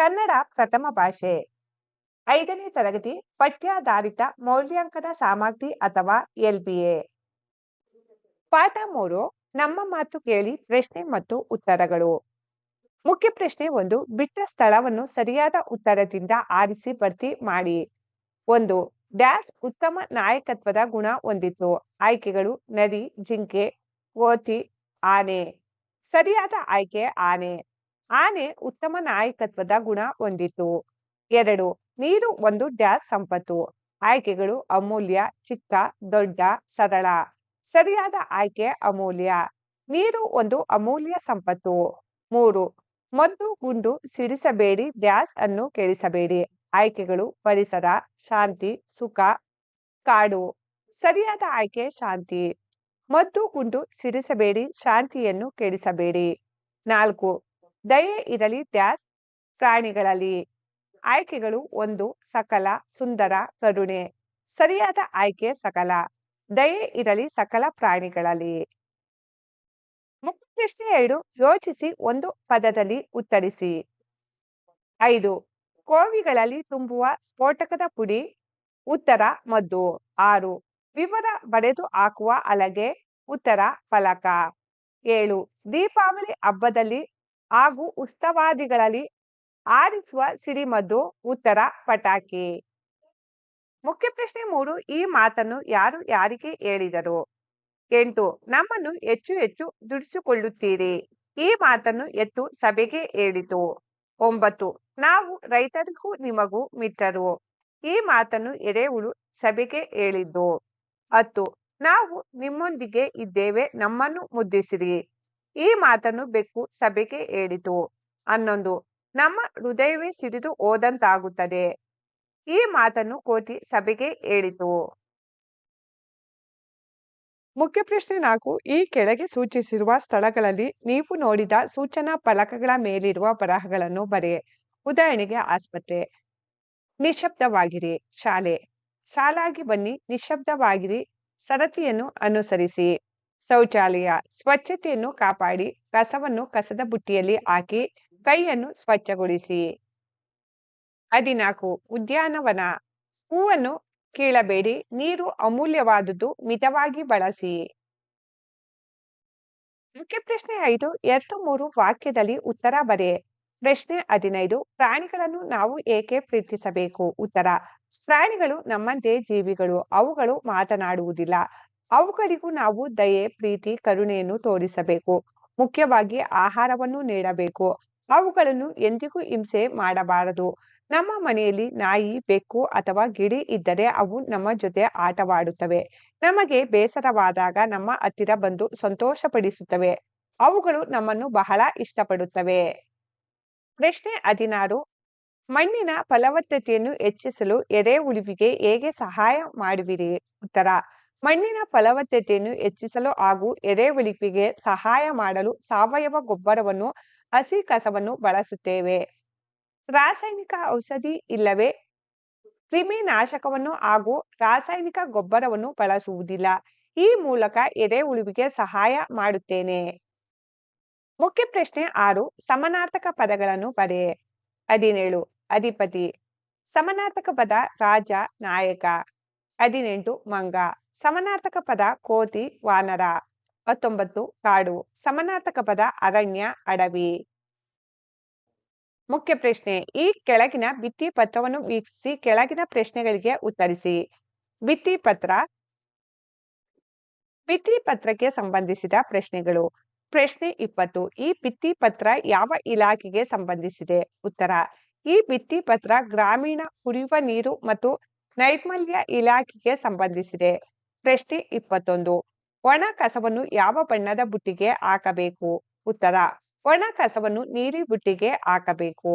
ಕನ್ನಡ ಪ್ರಥಮ ಭಾಷೆ. ಐದನೇ ತರಗತಿ, ಪಠ್ಯಾಧಾರಿತ ಮೌಲ್ಯಾಂಕನ ಸಾಮಗ್ರಿ ಅಥವಾ ಎಲ್ಬಿಎ ಪಾಠ ಮೂರು, ನಮ್ಮ ಮಾತು ಕೇಳಿ ಪ್ರಶ್ನೆ ಮತ್ತು ಉತ್ತರಗಳು. ಮುಖ್ಯ ಪ್ರಶ್ನೆ ಒಂದು, ಬಿಟ್ಟ ಸ್ಥಳವನ್ನು ಸರಿಯಾದ ಉತ್ತರದಿಂದ ಆರಿಸಿ ಭರ್ತಿ ಮಾಡಿ. ಒಂದು, ಡ್ಯಾಶ್ ಉತ್ತಮ ನಾಯಕತ್ವದ ಗುಣ ಹೊಂದಿತ್ತು. ಆಯ್ಕೆಗಳು, ನದಿ, ಜಿಂಕೆ ಕೋತಿ ಆನೆ. ಸರಿಯಾದ ಆಯ್ಕೆ, ಆನೆ. ಆನೆ ಉತ್ತಮ ನಾಯಕತ್ವದ ಗುಣ ಹೊಂದಿತ್ತು. ಎರಡು, ನೀರು ಒಂದು ಡ್ಯಾಶ್ ಸಂಪತ್ತು. ಆಯ್ಕೆಗಳು ಅಮೂಲ್ಯ, ಚಿಕ್ಕ, ದೊಡ್ಡ, ಸರಳ. ಸರಿಯಾದ ಆಯ್ಕೆ ಅಮೂಲ್ಯ. ನೀರು ಒಂದು ಅಮೂಲ್ಯ ಸಂಪತ್ತು. ಮೂರು, ಮದ್ದು ಗುಂಡು ಸಿಡಿಸಬೇಡಿ ಡ್ಯಾಶ್ ಅನ್ನು ಕೇಳಿಸಬೇಡಿ ಆಯ್ಕೆಗಳು ಪರಿಸರ, ಶಾಂತಿ, ಸುಖ, ಕಾಡು. ಸರಿಯಾದ ಆಯ್ಕೆ ಶಾಂತಿ. ಮದ್ದು ಗುಂಡು ಸಿಡಿಸಬೇಡಿ, ಶಾಂತಿಯನ್ನು ಕೇಳಿಸಬೇಡಿ ನಾಲ್ಕು ದಯೆ ಇರಲಿ ಡ್ಯಾಸ್ ಪ್ರಾಣಿಗಳಲ್ಲಿ. ಆಯ್ಕೆಗಳು ಒಂದು, ಸಕಲ, ಸುಂದರ, ಕರುಣೆ. ಸರಿಯಾದ ಆಯ್ಕೆ ಸಕಲ. ದಯೆ ಇರಲಿ ಸಕಲ ಪ್ರಾಣಿಗಳಲ್ಲಿ. ಮುಖ್ಯ ಪ್ರಶ್ನೆ ಎರಡು, ಯೋಚಿಸಿ ಒಂದು ಪದದಲ್ಲಿ ಉತ್ತರಿಸಿ. ಐದು, ಕೋವಿಗಳಲ್ಲಿ ತುಂಬುವ ಸ್ಫೋಟಕದ ಪುಡಿ. ಉತ್ತರ, ಮದ್ದು. ಆರು, ವಿವರ ಬರೆದು ಹಾಕುವ ಅಲಗೆ. ಉತ್ತರ, ಫಲಕ. ಏಳು, ದೀಪಾವಳಿ ಹಬ್ಬದಲ್ಲಿ ಹಾಗೂ ಉತ್ಸವಾದಿಗಳಲ್ಲಿ ಆರಿಸುವ ಸಿಡಿಮದ್ದು ಉತ್ತರ ಪಟಾಕಿ. ಮುಖ್ಯ ಪ್ರಶ್ನೆ ಮೂರು, ಈ ಮಾತನ್ನು ಯಾರು ಯಾರಿಗೆ ಹೇಳಿದರು? ಎಂಟು, ನಮ್ಮನ್ನು ಹೆಚ್ಚು ಹೆಚ್ಚು ದುಡಿಸಿಕೊಳ್ಳುತ್ತೀರಿ. ಈ ಮಾತನ್ನು ಎತ್ತು ಸಭೆಗೆ ಹೇಳಿತು. ಒಂಬತ್ತು, ನಾವು ರೈತರಿಗೂ ನಿಮಗೂ ಮಿತ್ರರು. ಈ ಮಾತನ್ನು ಎರೆಹುಳು ಸಭೆಗೆ ಹೇಳಿದ್ದು. ಹತ್ತು, ನಾವು ನಿಮ್ಮೊಂದಿಗೆ ಇದ್ದೇವೆ, ನಮ್ಮನ್ನು ಮುದ್ದಿಸಿರಿ ಈ ಮಾತನ್ನು ಬೆಕ್ಕು ಸಭೆಗೆ ಹೇಳಿತು. ಹನ್ನೊಂದು, ನಮ್ಮ ಹೃದಯವೇ ಸಿಡಿದು ಹೋದಂತಾಗುತ್ತದೆ. ಈ ಮಾತನ್ನು ಕೋತಿ ಸಭೆಗೆ ಹೇಳಿತು. ಮುಖ್ಯ ಪ್ರಶ್ನೆ ನಾಲ್ಕು, ಈ ಕೆಳಗೆ ಸೂಚಿಸಿರುವ ಸ್ಥಳಗಳಲ್ಲಿ ನೀವು ನೋಡಿದ ಸೂಚನಾ ಫಲಕಗಳ ಮೇಲಿರುವ ಬರಹಗಳನ್ನು ಬರೆ. ಉದಾಹರಣೆಗೆ ಆಸ್ಪತ್ರೆ. ನಿಶಬ್ದವಾಗಿರಿ ಶಾಲೆ. ಸಾಲಾಗಿ ಬನ್ನಿ. ನಿಶಬ್ದವಾಗಿರಿ ಸರತಿಯನ್ನು ಅನುಸರಿಸಿ. ಶೌಚಾಲಯ. ಸ್ವಚ್ಛತೆಯನ್ನು ಕಾಪಾಡಿ, ಕಸವನ್ನು ಕಸದ ಬುಟ್ಟಿಯಲ್ಲಿ ಹಾಕಿ, ಕೈಯನ್ನು ಸ್ವಚ್ಛಗೊಳಿಸಿ. ಹದಿನಾಲ್ಕು, ಉದ್ಯಾನವನ. ಹೂವನ್ನು ಕೀಳಬೇಡಿ, ನೀರು ಅಮೂಲ್ಯವಾದುದು ಮಿತವಾಗಿ ಬಳಸಿ. ಮುಖ್ಯ ಪ್ರಶ್ನೆ ಐದು, ಎರಡು ಮೂರು ವಾಕ್ಯದಲ್ಲಿ ಉತ್ತರ ಬರೆ. ಪ್ರಶ್ನೆ ಹದಿನೈದು, ಪ್ರಾಣಿಗಳನ್ನು ನಾವು ಏಕೆ ಪ್ರೀತಿಸಬೇಕು? ಉತ್ತರ, ಪ್ರಾಣಿಗಳು ನಮ್ಮಂತೆ ಜೀವಿಗಳು, ಅವುಗಳು ಮಾತನಾಡುವುದಿಲ್ಲ. ಅವುಗಳಿಗೂ ನಾವು ದಯೆ, ಪ್ರೀತಿ, ಕರುಣೆಯನ್ನು ತೋರಿಸಬೇಕು. ಮುಖ್ಯವಾಗಿ ಆಹಾರವನ್ನು ನೀಡಬೇಕು. ಅವುಗಳನ್ನು ಎಂದಿಗೂ ಹಿಂಸೆ ಮಾಡಬಾರದು. ನಮ್ಮ ಮನೆಯಲ್ಲಿ ನಾಯಿ, ಬೆಕ್ಕು ಅಥವಾ ಗಿಡಿ ಇದ್ದರೆ ಅವು ನಮ್ಮ ಜೊತೆ ಆಟವಾಡುತ್ತವೆ. ನಮಗೆ ಬೇಸರವಾದಾಗ ನಮ್ಮ ಹತ್ತಿರ ಬಂದು ಸಂತೋಷಪಡಿಸುತ್ತವೆ. ಅವುಗಳು ನಮ್ಮನ್ನು ಬಹಳ ಇಷ್ಟಪಡುತ್ತವೆ. ಪ್ರಶ್ನೆ ಹದಿನಾರು. ಮಣ್ಣಿನ ಫಲವತ್ತತೆಯನ್ನು ಹೆಚ್ಚಿಸಲು ಎರೆಹುಳುವಿಗೆ ಹೇಗೆ ಸಹಾಯ ಮಾಡುವಿರಿ? ಉತ್ತರ. ಮಣ್ಣಿನ ಫಲವತ್ತತೆಯನ್ನು ಹೆಚ್ಚಿಸಲು ಹಾಗೂ ಎರೆಹುಳುವಿಗೆ ಸಹಾಯ ಮಾಡಲು ಸಾವಯವ ಗೊಬ್ಬರವನ್ನು, ಹಸಿ ಕಸವನ್ನು ಬಳಸುತ್ತೇವೆ. ರಾಸಾಯನಿಕ ಔಷಧಿ ಇಲ್ಲವೇ? ಕ್ರಿಮಿನಾಶಕವನ್ನು ಹಾಗೂ ರಾಸಾಯನಿಕ ಗೊಬ್ಬರವನ್ನು ಬಳಸುವುದಿಲ್ಲ. ಈ ಮೂಲಕ ಎರೆ ಉಳಿವಿಗೆ ಸಹಾಯ ಮಾಡುತ್ತೇನೆ. ಮುಖ್ಯ ಪ್ರಶ್ನೆ ಆರು, ಸಮನಾರ್ಥಕ ಪದಗಳನ್ನು ಬರೆ ಹದಿನೇಳು, ಅಧಿಪತಿ. ಸಮನಾರ್ಥಕ ಪದ ರಾಜ, ನಾಯಕ. ಹದಿನೆಂಟು ಮಂಗ. ಸಮನಾರ್ಥಕ ಪದ ಕೋತಿ, ವಾನರ. ಹತ್ತೊಂಬತ್ತು ಕಾಡು. ಸಮನಾರ್ಥಕ ಪದ ಅರಣ್ಯ, ಅಡವಿ. ಮುಖ್ಯ ಪ್ರಶ್ನೆ. ಈ ಕೆಳಗಿನ ಭಿತ್ತಿ ಪತ್ರವನ್ನು ವೀಕ್ಷಿಸಿ, ಕೆಳಗಿನ ಪ್ರಶ್ನೆಗಳಿಗೆ ಉತ್ತರಿಸಿ. ಭಿತ್ತಿ ಪತ್ರ. ಭಿತ್ತಿ ಪತ್ರಕ್ಕೆ ಸಂಬಂಧಿಸಿದ ಪ್ರಶ್ನೆಗಳು. ಪ್ರಶ್ನೆ ಇಪ್ಪತ್ತು. ಈ ಭಿತ್ತಿ ಪತ್ರ ಯಾವ ಇಲಾಖೆಗೆ ಸಂಬಂಧಿಸಿದೆ? ಉತ್ತರ. ಈ ಭಿತ್ತಿ ಪತ್ರ ಗ್ರಾಮೀಣ ಕುಡಿಯುವ ನೀರು ಮತ್ತು ನೈರ್ಮಲ್ಯ ಇಲಾಖೆಗೆ ಸಂಬಂಧಿಸಿದೆ. ಪ್ರಶ್ನೆ ಇಪ್ಪತ್ತೊಂದು. ಒಣ ಕಸವನ್ನು ಯಾವ ಬಣ್ಣದ ಬುಟ್ಟಿಗೆ ಹಾಕಬೇಕು? ಉತ್ತರ, ಒಣ ಕಸವನ್ನು ನೀಲಿ ಬುಟ್ಟಿಗೆ ಹಾಕಬೇಕು.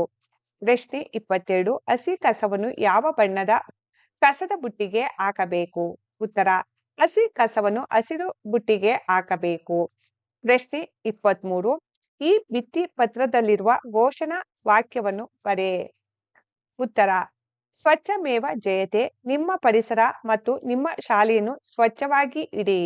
ಪ್ರಶ್ನೆ ಇಪ್ಪತ್ತೆರಡು. ಹಸಿ ಕಸವನ್ನು ಯಾವ ಬಣ್ಣದ ಕಸದ ಬುಟ್ಟಿಗೆ ಹಾಕಬೇಕು? ಉತ್ತರ, ಹಸಿ ಕಸವನ್ನು ಹಸಿರು ಬುಟ್ಟಿಗೆ ಹಾಕಬೇಕು. ಪ್ರಶ್ನೆ ಇಪ್ಪತ್ಮೂರು. ಈ ಭಿತ್ತಿ ಪತ್ರದಲ್ಲಿರುವ ಘೋಷಣಾ ವಾಕ್ಯವನ್ನು ಬರೆ. ಉತ್ತರ ಸ್ವಚ್ಛಮೇವ ಜಯತೆ ನಿಮ್ಮ ಪರಿಸರ ಮತ್ತು ನಿಮ್ಮ ಶಾಲೆಯನ್ನು ಸ್ವಚ್ಛವಾಗಿ ಇಡಿ.